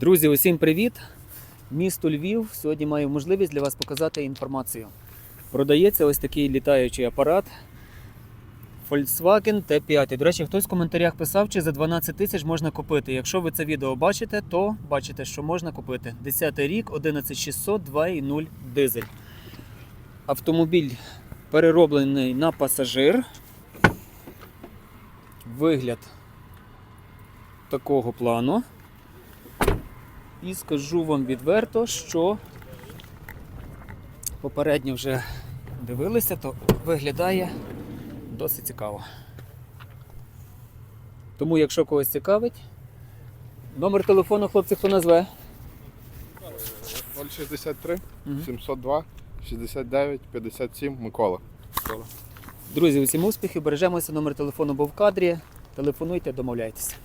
Друзі, усім привіт! Місто Львів. Сьогодні маю можливість для вас показати інформацію. Продається ось такий літаючий апарат Volkswagen T5. До речі, хтось в коментарях писав, чи за 12 тисяч можна купити. Якщо ви це відео бачите, то бачите, що можна купити. 10 рік, 11600, 2.0 дизель. Автомобіль перероблений на пасажир. Вигляд такого плану. І скажу вам відверто, що попередньо вже дивилися, то виглядає досить цікаво. Тому, якщо когось цікавить, номер телефону хлопці хто назве. 063 702 69 57 Микола. Друзі, усім успіхів, бережемося, номер телефону був в кадрі. Телефонуйте, домовляйтеся.